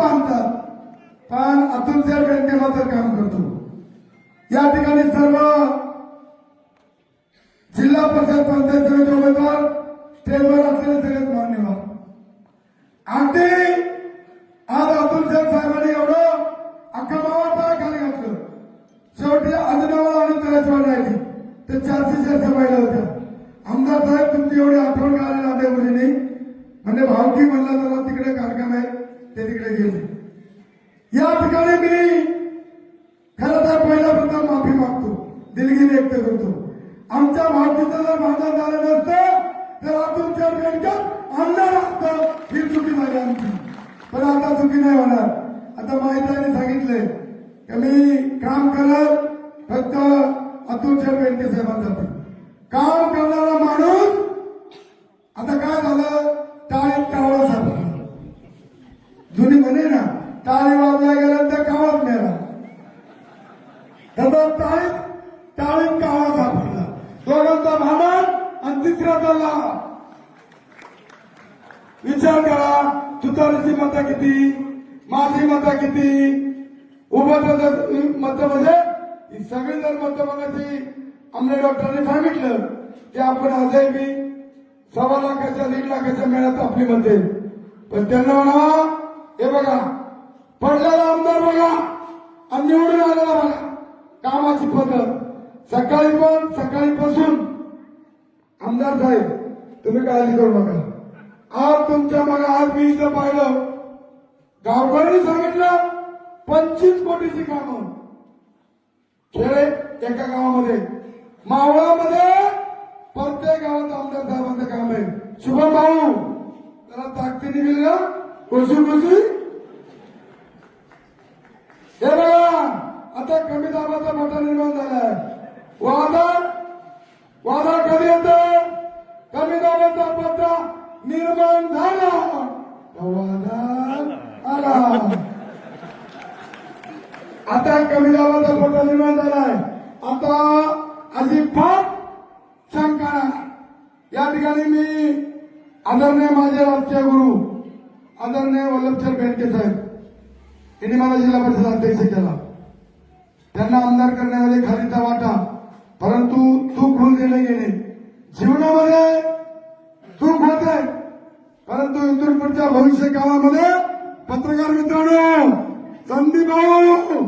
आणतात पण अतुल सर बँके मात्र काम करतो या ठिकाणी सर्व जिल्हा परिषद पंचायत समिती उमेदवार स्टेजवर असलेले सगळेच मान्यवर. अगदी आज अतुल सर साहेबांनी एवढं अख्खा मावाचा खाली घातलं. शेवटी आदिनावाला आणि त्याला वाढायची ते चारशे चारशे महिला होत्या. आमदार साहेब तुमची एवढी आठवण काढायला आले मुलींनी. म्हणजे भावकी म्हणला जरा तिकडे कार्यक्रम आहे. ते तिकडे गेले. या ठिकाणी मी खरं तर पहिल्याबद्दल माफी मागतो. दिलगिरी व्यक्त करतो. आमच्या भावकीचं जर भांडण झालं नसतं तर आपण चार बँकेत आणणार असतं ही चुकी झाली आमची. पण आता चुकी नाही होणार. आता माहिती सांगितलंय की मी काम करत फक्त अतुल चार बँके साहेबांसाठी काम करणारा माणूस आता काय झालं? टाळीत टाळा जुनी म्हणे ना टाळी वाजल्या गेल्यानंतर कावळाच मिळाला त्याचा टाळीत टाळीत कावळा सापडला. दोघांचा भांडण आणि तिसरा चालला विचार करा तुतारीची मतं किती माझी मतं किती उभं मत म्हणजे ही सगळी जर मतं बघायची आमच्या डॉक्टरांनी सांगितलं की आपण आजही मी सव्वा लाखाच्या दीड लाखाच्या मेळ्यात आपली मते पण त्यांना म्हणावा हे बघा पडलेला आमदार बघा आणि निवडून आलेला बघा. कामाची पद्धत. सकाळी पण सकाळी पासून. आमदार साहेब तुम्ही काळजी करू नका. आज तुमच्या मग आज मी इथं पाहिलं. गावकऱ्यांनी सांगितलं पंचवीस कोटीची कामं. खेळे एका गावामध्ये. मावळामध्ये प्रत्येक गावात आमदार साहेबांचं काम आहे. शुभम भाऊ त्याला ताकदीने मिळलं खुशी खुशी. हे बघा आता कमी दाबाचा मोठा निर्माण झालाय. वादळ वादळ कधी येत? कमी दाबाचा पत्ता निर्माण झाला. वादळ आला. आता कमी दाबाचा पट्टा निर्माण झालाय. आता अजिबात शंका या ठिकाणी मी आदरणीय माझे राजकीय गुरु आदरणीय वल्लभचंद बेंडके साहेब यांनी मला जिल्हा परिषद अध्यक्ष केला. त्यांना आमदार करण्यामध्ये खालीचा वाटा परंतु चूक होऊन गेले गेले. जीवनामध्ये चूक होते परंतु इथून पुढच्या भविष्य काळामध्ये पत्रकार मित्रांनो संदीप भाऊ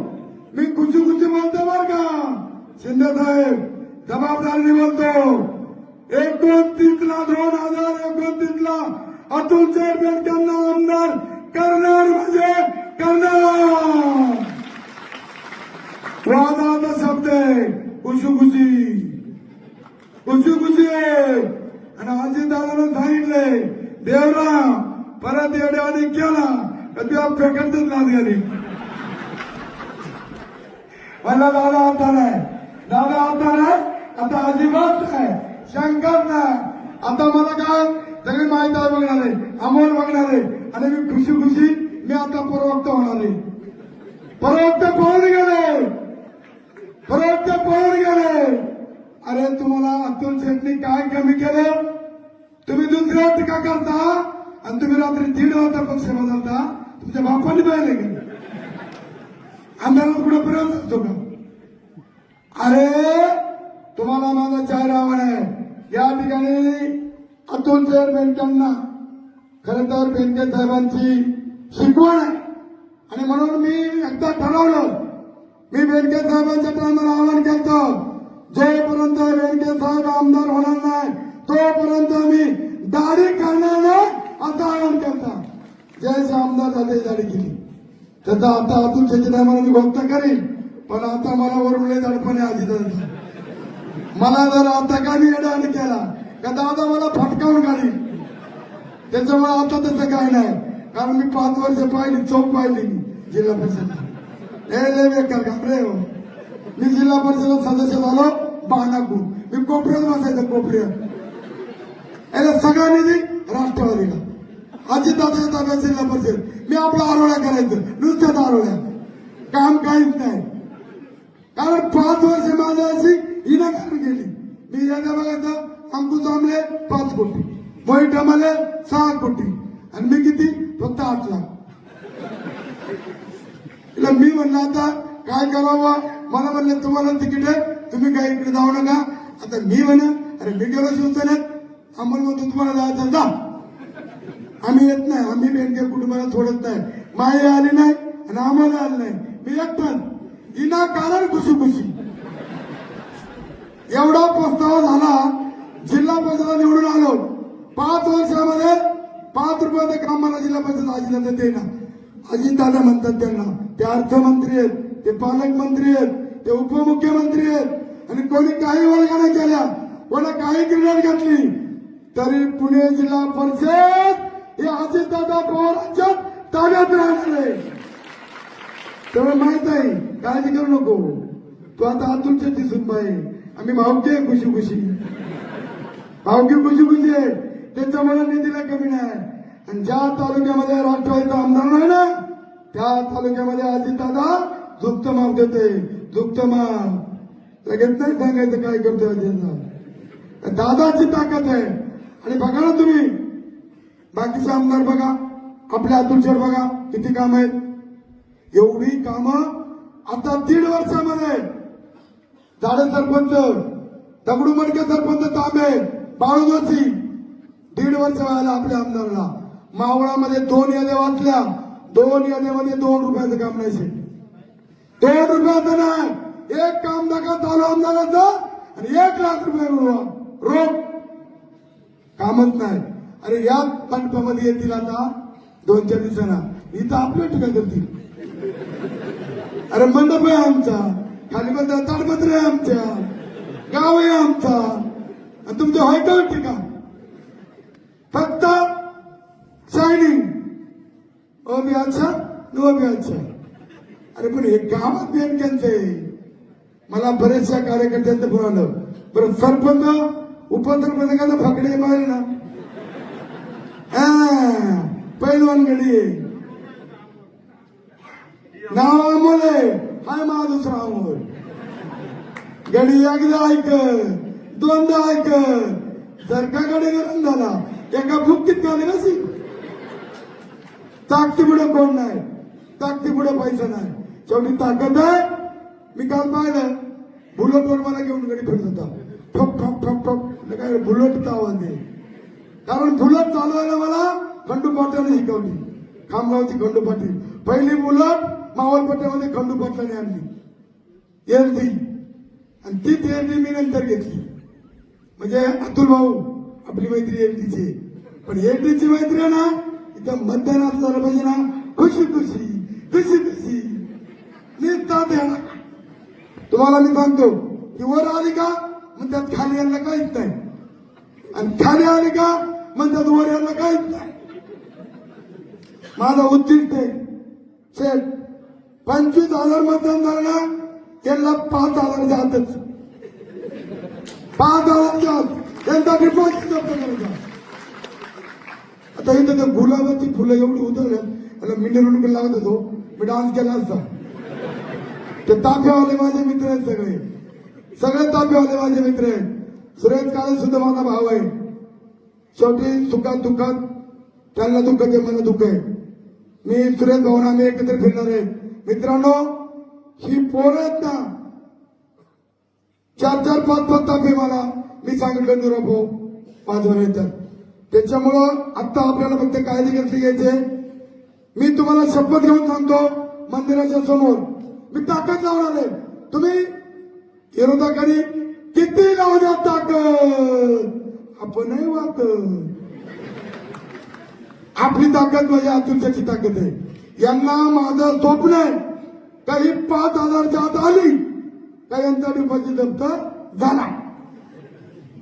मी कुची कुची बोलतो बर का. शिंदे साहेब जबाबदारीने बोलतो. एकोणतीस ला दोन हजार एकोणतीस ला अतुल चेअरमॅन त्यांना आमदार करणार म्हणजे करणार वादाचा शब्द आहे खुशी खुशी. खुशी आणि अजित दादानं सांगितले देवराम परत येड्या आणि केला तर तुझ्या फेकतच नाच घाली. मला दादा आता नाही. दादा आता नाही आता अजिबात नाही शंकर नाही. आता मला काय सगळी माहिती बघणार आहे अमोल बघणार आहे आणि मी खुशी खुशी मी आता प्रवक्त होणार आहे प्रवक्त पळून गेले? प्रवक्त पळून गेले? अरे तुम्हाला अतुल शेट्टी काय कमी केलं? तुम्ही दुसऱ्या टीका करता आणि तुम्ही रात्री दीड वाजता पक्ष बदलता तुमच्या बापाने पाहिले गेले अंधारात कुठं फिरत असतो का अरे तुम्हाला माझा चार आव्हान आहे या ठिकाणी अतुल शेर बेनकांना खर तर बेनके साहेबांची शिकवण आहे. आणि म्हणून मी एकदा ठरवलं मी बेनके साहेबांच्या टायमाला आवाहन केलं जोपर्यंत बेनके साहेब आमदार होणार नाही तोपर्यंत मी दाढी करणार नाही असं आवाहन करता. जयचे आमदार झाले दाढी केली. त्याचा आता अतुल शेट्टी टायमाला मी भक्त करीन पण आता मला वरून दडपणे आधी मला जर आता काही मी केला का दादा मला फटकावून घाली त्याच्यामुळे आता त्याचं काय नाही. कारण मी पाच वर्ष पाहिली चौक पाहिली मी जिल्हा परिषद. हे लय बेकार घाबरे हो. मी जिल्हा परिषद सदस्य झालो बाणापूर मी कोपऱ्यात बसायचं कोपऱ्यात. याला सगळा निधी राष्ट्रवादीला. अजित दादाच्या ताब्यात जिल्हा परिषद. मी आपला आरोळ्या करायचं नुसत्याच आरोळ्या. काम काहीच नाही. कारण पाच वर्ष माझ्या अशी हिनाकार गेली. मी याच्या बघायचं अंकुश पाच कोटी मोहित आम्हाला सहा कोटी आणि मी किती? फक्त आठ लाख. मी म्हणलं आता काय करावं? मला म्हणलं तुम्हाला तिकीट आहे तुम्ही काय इकडे जाऊ नका. आता मी म्हणा अरे मी गेलो शिवसेनेत. आम्हाला म्हणतो तुम्हाला जायचं जा. आम्ही येत नाही. आम्ही बेंडके कुटुंबाला सोडत नाही. माई आली नाही आणि आम्हाला आली नाही. मी एकटाच इना कारण खुशी खुशी एवढा प्रस्ताव झाला जिल्हा परिषद निवडून आलो. पाच वर्षामध्ये पाच रुपयाचं काम मला जिल्हा परिषद अजित देणार अजिंताला म्हणतात त्यांना ते अर्थमंत्री आहेत ते पालकमंत्री आहेत ते उपमुख्यमंत्री आहेत. आणि कोणी काही वर्गाने केल्या कोणा काही क्रीडा घातली तरी पुणे जिल्हा परिषद हे अजित पवारांच्या ताब्यात राहणार आहे. त्यामुळे माहीत आहे काळजी करू नको. तू आता अतुलच्या दिसून पाहिजे आम्ही भावते खुशी खुशी. भावकी खुशी खुशी आहे. निधी निधीला कमी नाही. आणि ज्या तालुक्यामध्ये राष्ट्रवादीचा आमदार नाही ना त्या तालुक्यामध्ये अजित दादा झुकत माप देते झुकत माप लगेच नाही सांगायचं काय करतोय अजितदा दादाची ताकद आहे. आणि बघा ना तुम्ही. बाकीचे आमदार बघा. आपल्या अतुल बघा. किती काम आहेत. एवढी कामं आता दीड वर्षामध्ये. झाडे सरपंच दगडू मडके सरपंच तांबे बाळू जोशी दीड वर्ष व्हायला आपल्या आमदारला. मावळामध्ये दोन याद्या वाचल्या. दोन याद्यामध्ये दोन रुपयाचं काम नाही शेठ. दोन रुपयाचं नाही. एक काम दाखवा चालू आमदाराचं आणि एक लाख रुपये रोख. कामच नाही. अरे या मंडपामध्ये येतील आता दोन चार दिवसांना. इथं आपल्या ठिकाण करतील. अरे मंडप आहे आमचा. खाली बंद ताडपत्र आहे आमच्या. गाव आहे आमचा. आणि तुमचं होय का? फक्त सायनिंग ओ बी अच्छा नो बी अच्छा अरे पण हे कामच बेनक्यांचं आहे. मला बरेचशा कार्यकर्त्यांचं बोलावलं. बरं सरपंच उपसरपंचाला फकडे पाहिले ना. हा, पैलवान गडी नाव अमोल आहे. हाय मा दुसरा अमोल. गडी एकदा ऐक दोनदा ऐक जर का गडी गरम झाला. एका फुक्कीत गाणे सी. ताकती पुढे कोण नाही? ताकती पुढे पैसा नाही. शेवटी ताकद आहे. मी काल पाहिलं बुलेटवर मला घेऊन घरी फिरत होता. ठोक ठोक ठोक ठोक. काय बुलेटचा आवाज आहे कारण बुलट चालवायला मला खंडू पाटलाने शिकवली. खामगावची खंडू पाटील. पहिली बुलट मावळपट्ट्यामध्ये खंडू पाटलाने आणली. एरडी. आणि तीच एरडी मी नंतर घेतली. म्हणजे अतुल भाऊ आपली मैत्री एरडीची पण एलटीची मैत्री आहे ना इथं मतदान असलं पाहिजे ना. खुशी खुशी खुशी खुशी. नेता देणार. तुम्हाला मी सांगतो की वर आली का मग त्यात खाली यायला काहीच नाही. आणि खाली आली का मग त्यात वर यायला काहीच नाही. माझा उद्दिष्ट आहे शेठ पंचवीस हजार मतदान झालं ना त्यांना पाच हजार जातच पाच हजारच्या त्यांचा डिपॉझिट जप्त करायचा आता इथं गुलाबाची फुलं एवढी उतरल्यात मला मिनरवणूक लागत होतो. मी डान्स केला असता. ते ताफ्यावाले माझे मित्र आहेत सगळे. सगळे ताफेवाले माझे मित्र आहेत. सुरेश काळे सुद्धा माझा भाव आहे. शेवटी सुखात दुःखात त्यांना दुःख ते मला दुःख आहे. मी सुरेश भाऊन आम्ही एकत्र फिरणार आहे. मित्रांनो ही पोरं आहेत ना चार चार पाच पाच तापे मला मी सांगितलं निरोप हो, भाऊ येतात. त्याच्यामुळं आता आपल्याला फक्त काळजी घेतली घ्यायचे. मी तुम्हाला शपथ घेऊन सांगतो मंदिराच्या समोर. मी ताकद लावणार आहे. तुम्ही विरोधकांनी किती लावू द्या ताकद? आपणही वाकत आपली ताकद म्हणजे अतुलच्याची ताकद आहे. यांना माझं स्वप्न आहे. काही पाच हजारच्या आत आली का यांचा डिपॉझिट जप्त झाला.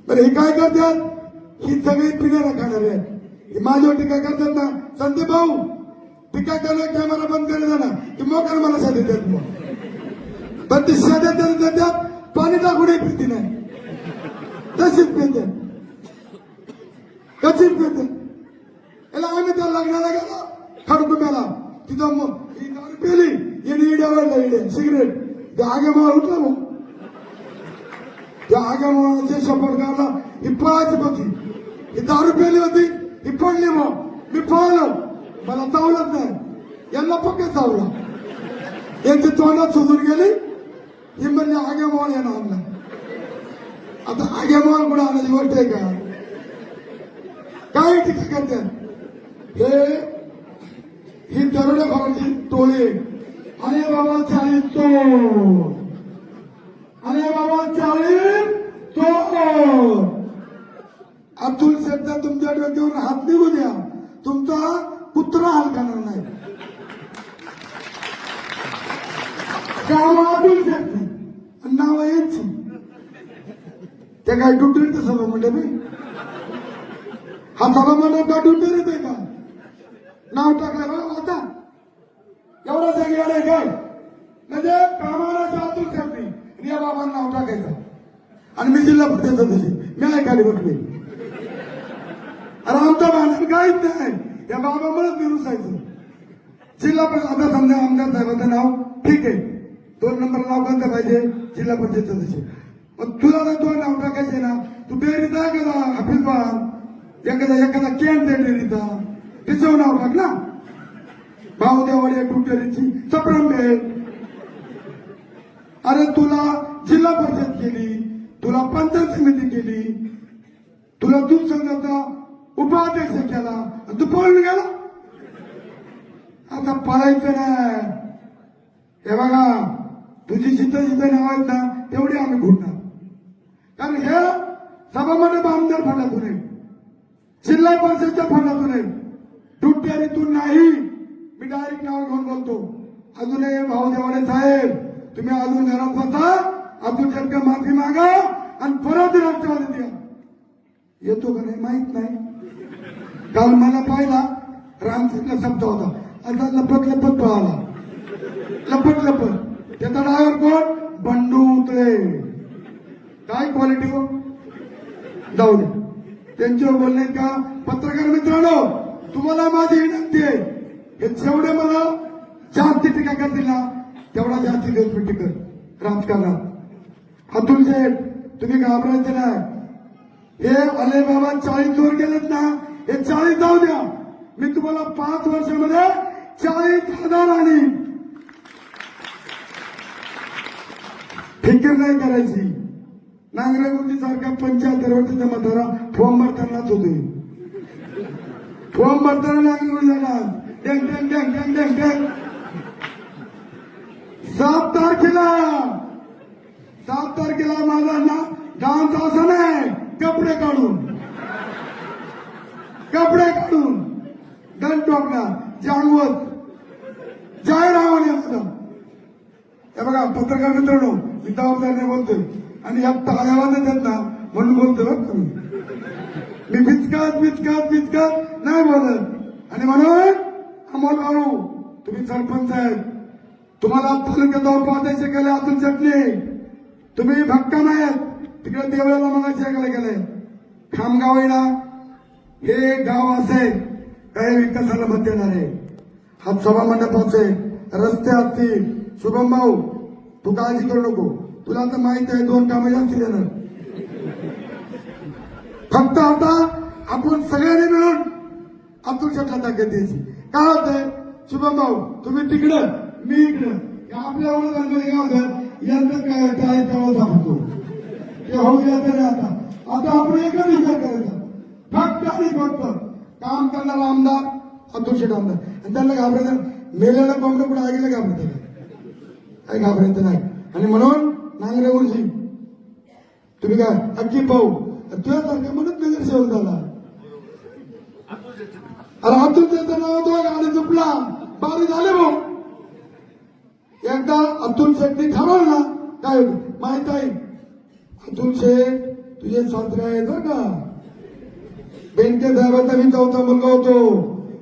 तर हे काय करतात? ही सगळी पिण्याला खाणार आहेत. हे माझ्यावर टीका करतात ना. संदीप भाऊ टीका करणं कॅमेरा बंद करायचा ना की मोकार मला साधी देत मग पण ती साध्या देतात पाणी टाकूनही पिती नाही. तशीच पिते. कशीच पिते. याला आम्ही त्या लग्नाला गेलो खडकुट्याला तिथं मग ही दारू पेली येणे इड्या वाढल्या इडे सिगरेट. त्या आगे मला उठला त्या आगे माळाचे शपथ काढला ही पळायची होती ही दारू पेली होती ही पडली मग मी पळलो मला चावलंच नाही. यांना पक्के चावला. यांची तोंडात सुधून गेली. ही म्हणले आगे मॉल येणार आणला आता आगे मॉल कुठं आणायची गोष्ट आहे का? काय टीका करतात हे ही दरोडे भावाची टोळी अरे बाबा चाळीस तो. अरे बाबा चाळीस तो. अब्दुल शेठचा तुमच्या डोक्यावर हात निघू द्या. तुमचा कुत्रा हाल करणार नाही. काम अब्दुल शेठ नाव यांची ते काय टुटरीचं सभा म्हणजे मी हा सभा मंडप का टुटरीच आहे का? नाव टाकायला आता एवढा जागी आहे काय? म्हणजे कामाला अब्दुल शेठनी या बाबांना नाव टाकायचं. आणि मी जिल्हा परिषद सदस्य. मी ऐकायला खाली बसले अरे आमचं भांडण काहीच नाही. या बाबामुळेच मी रुसायचं. जिल्हा परिषद आता समजा आमदार साहेबांचं नाव ठीक आहे. दोन नंबर नाव कोणतं पाहिजे? जिल्हा परिषद सदस्य. मग तुला जर दोन नाव टाकायचे ना तू डेअरीचा एखादा हफीज बाग एखादा एखादा कॅन दे डेअरीचा तिचं नाव टाक ना. भाऊदेवाडी टुटेरीची सप्रांबे अरे तुला जिल्हा परिषद केली तुला पंचायत समिती केली तुला दूध संघाचा उपाध्यक्ष केला तू पळून गेला. आता पळायचं नाही. हे बघा तुझी जिथं जिथं नाव ना तेवढी आम्ही घुटणार. कारण हे सभामंडप आमदार फंडातून आहे जिल्हा परिषदच्या फंडातून आहे दुट्यारीतून नाही. मी डायरेक्ट नाव घेऊन बोलतो. अजूनही भाऊ देवाडे साहेब तुम्ही अजून घरात बसा अजून खडके माफी मागा आणि परत राष्ट्रवादी द्या. येतो का नाही? माहीत नाही. काल मला पाहिला रामसिंगला शब्द होता. आता लपत लपत पळाला लपत लपत. त्याचा ड्रायव्हर कोण? बंडू उतळे. काय क्वालिटी हो? जाऊ दे. त्यांच्यावर बोलले का पत्रकार मित्रांनो तुम्हाला माझी विनंती आहे. हे जेवढे मला जास्त टीका करतील ना तेवढा जास्त देत मी टिकत राजकारणात. अतुल साहेब तुम्ही घाबरायचे नाही. हे अले बाबा चाळीस वर गेलेत ना हे चाळीस जाऊ द्या. मी तुम्हाला पाच वर्षामध्ये चाळीस हजार आणि फिकीर नाही करायची. नांगरेगुंजी सारख्या पंच्याहत्तर वर्षाचा म्हातारा फॉर्म भरतानाच होते. फॉर्म भरताना नांगरेगुंजी जाणार डेंग डेंग डेंग डेंग डेंग डेंग सात तारखेला सात तारखेला माझा ना डान्स असा नाही कपडे काढून. कपडे काढून. दंड टोकणार जाणवत जाहीर आव्हान आहे हे बघा पत्रकार मित्रांनो मी जबाबदारीने बोलतोय. आणि या टाळ्या वाजत ना म्हणून बोलतोय बघ तुम्ही. मी मी बिचकत बिचकत नाही बोलत. आणि म्हणून अमोल भाऊ तुम्ही सरपंच आहेत तुम्हाला तालुक्यात उपाध्यक्ष गेले अतुल चटणी? तुम्ही भक्कम आहेत तिकडे देवळाला मला गेले गेले खामगाव आहे हे गाव असे काही विकासाला मत देणार आहे. हा सभा मंडपाचे रस्ते असतील. शुभम भाऊ तू काळजी करू नको. तुला तर माहीत आहे दोन कामे जास्त देणार. फक्त आता आपण सगळ्यांनी मिळून अतुल शेटला ताकद द्यायची. काय होतंय शुभम भाऊ तुम्ही तिकडं मी इकडं. आपल्या एवढं काय होतं यांचं काय काय तेव्हा दाखवतो ते होऊ द्या तरी आता. आता आपण एकच विचार करायचा. फक्त आणि फक्त काम करणारा आमदार अतुल शेट आमदार. आणि त्यांना घाबरायचं मेलेला कोंबडं पण आगीला घाबरायचं काय घाबरायचं नाही. आणि म्हणून नांगरे उर्जी तुम्ही काय? अगदी पाहू. तुझ्यासारखं म्हणून नगरसेवक झाला. अरे अतुल त्याचं नाव होतं गाडी झुपला बारी झाले भाऊ. एकदा अतुल शेट्टी ठरवलं. ना काय माहीत आहे. अतुल शेठ तुझे सासरे आहेत बरं का? बेंके साहेबाचा मी चौथा मुलगा होतो.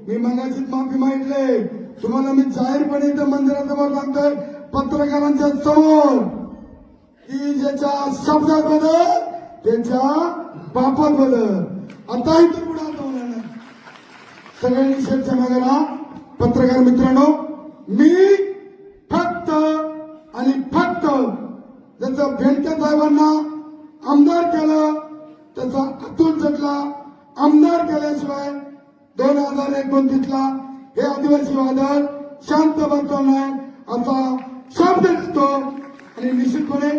मी मगाशीच माफी मागितले. तुम्हाला मी जाहीरपणे इथं मंदिरासमोर सांगतोय पत्रकारांच्या समोर. की ज्याच्या शब्दात बदल त्याच्या बापात बदल. आता इथं पुढे सगळ्यांनी शेतच्या मागेला पत्रकार मित्रांनो मी फक्त आणि फक्त ज्याचं भेंडक्या साहेबांना आमदार केलं त्याचा अतुल जटला आमदार केल्याशिवाय दोन हजार एकोणतीसला हे आदिवासी वादळ शांत बसतो नाही असा शब्द देतो आणि निश्चितपणे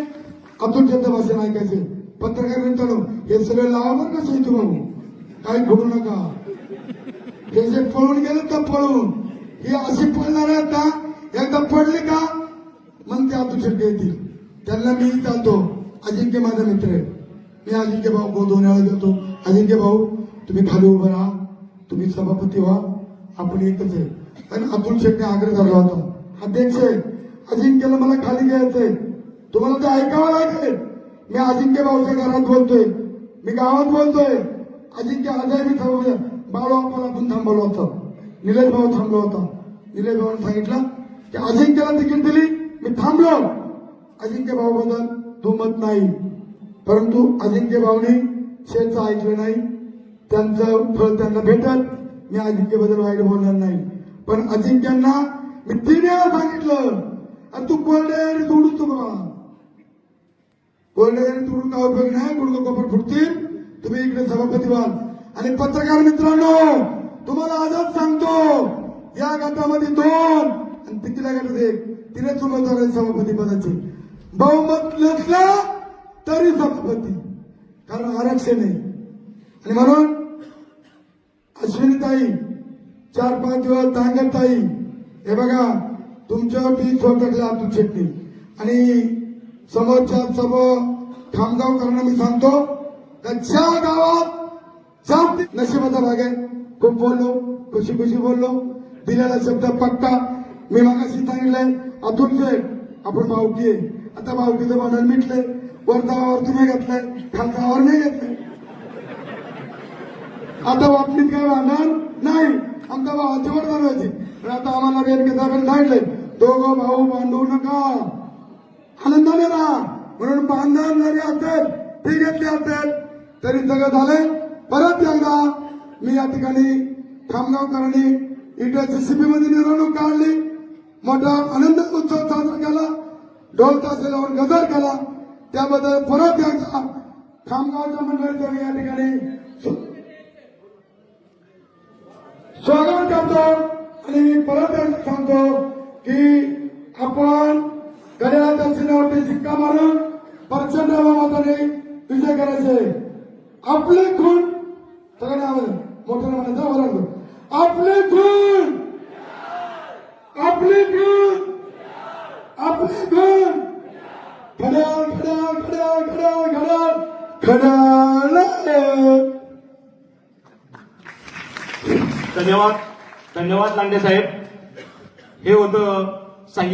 अतुल शब्द भाषण ऐकायचे. पत्रकार मित्रांनो हे सगळे लावा बरं का शहीद काही घडू नका. हे जे पळून गेले तर पळून हे अशी पळणार आहेत ना एकदा पडले का? मग ते आतुशक येतील. त्यांना मी चालतो अजिंक्य माझा मित्र आहे. मी अजिंक्य भाऊ भाऊ दोन वेळा देतो अजिंक्य भाऊ तुम्ही खाली उभं राहा. तुम्ही सभापती व्हा. आपण एकच आहे. आणि अतुल शेटने आग्रह धरला होता. अध्यक्ष अजिंक्यला मला खाली घ्यायचंय. तुम्हाला ते ऐकावं लागेल. मी अजिंक्य भाऊच्या घरात बोलतोय. मी गावात बोलतोय. अजिंक्य आजही मी थांबवलं बाळू थांबवलं होतं. निलेश भाऊ थांबलो होता. निलेश भाऊने सांगितलं की अजिंक्यला तिकीट दिली मी थांबलो. अजिंक्य भाऊ बद्दल दुमत नाही. परंतु अजिंक्य भाऊनी शेठचं ऐकलं नाही. त्यांचं फळ त्यांना भेटल. मी अजिंक्यबद्दल वाईट बोलणार नाही. पण अजिंक्यांना मी तीन वेळा सांगितलं. आणि तू कोरडे आणि तोडू तू बाबा. कोरडे आणि तोडून काय उपयोग नाही गुडगं कोपर फुटतील. तुम्ही इकडे सभापती व्हाल. आणि पत्रकार मित्रांनो तुम्हाला आजच सांगतो या गटामध्ये दोन आणि तिकीला गटात एक. तिनेच उमेदवार सभापती पदाचे. बहुमत नसलं तरी सभापती. कारण आरक्षण आहे. आणि म्हणून अश्विनीताई चार पाच दिवस तांगताई हे बघा तुमच्यावरती स्वतःला आतून शेट्टी आणि समोरच्या समोर खामगाव करणं मी सांगतो का ज्या गावात जास्त नशिबाचा भाग आहे. खूप बोललो खुशी खुशी बोललो. दिलेला शब्द पक्का. मी मागाशी सांगितलंय अतुल शेठ आपण भावकी आहे. आता भावकीचं भांडण मिटलंय. वरतावर तुम्ही घेतलंय खालतावर नाही घेतलंय. आता बाबतीत काय भांडण? नाही. आमच्या भावाची वर बनवायची पण आता आम्हाला बेनकेदाबेन साहेबांनी सांगितलंय दोघं भाऊ बांधू नका. आनंदाने राहा. म्हणून बांधण जरी असेल ती घेतली असेल तरी सगळं झालंय. परत एकदा मी या ठिकाणी खामगावकरांनी इंडिया सीपी मध्ये मिरवणूक काढली. मोठा आनंद उत्सव साजरा केला. ढोल तासेलावर गजर केला. त्याबद्दल परत एकदा खामगावच्या मंडळीचं या ठिकाणी स्वागत करतो. आणि मी परत एकदा सांगतो की आपण घड्याळाच्या चिन्हावरती शिक्का मारून प्रचंड मताने विजय करायचे. आपले खून धन्यवाद. धन्यवाद लांडे साहेब. हे होतं सांगितलं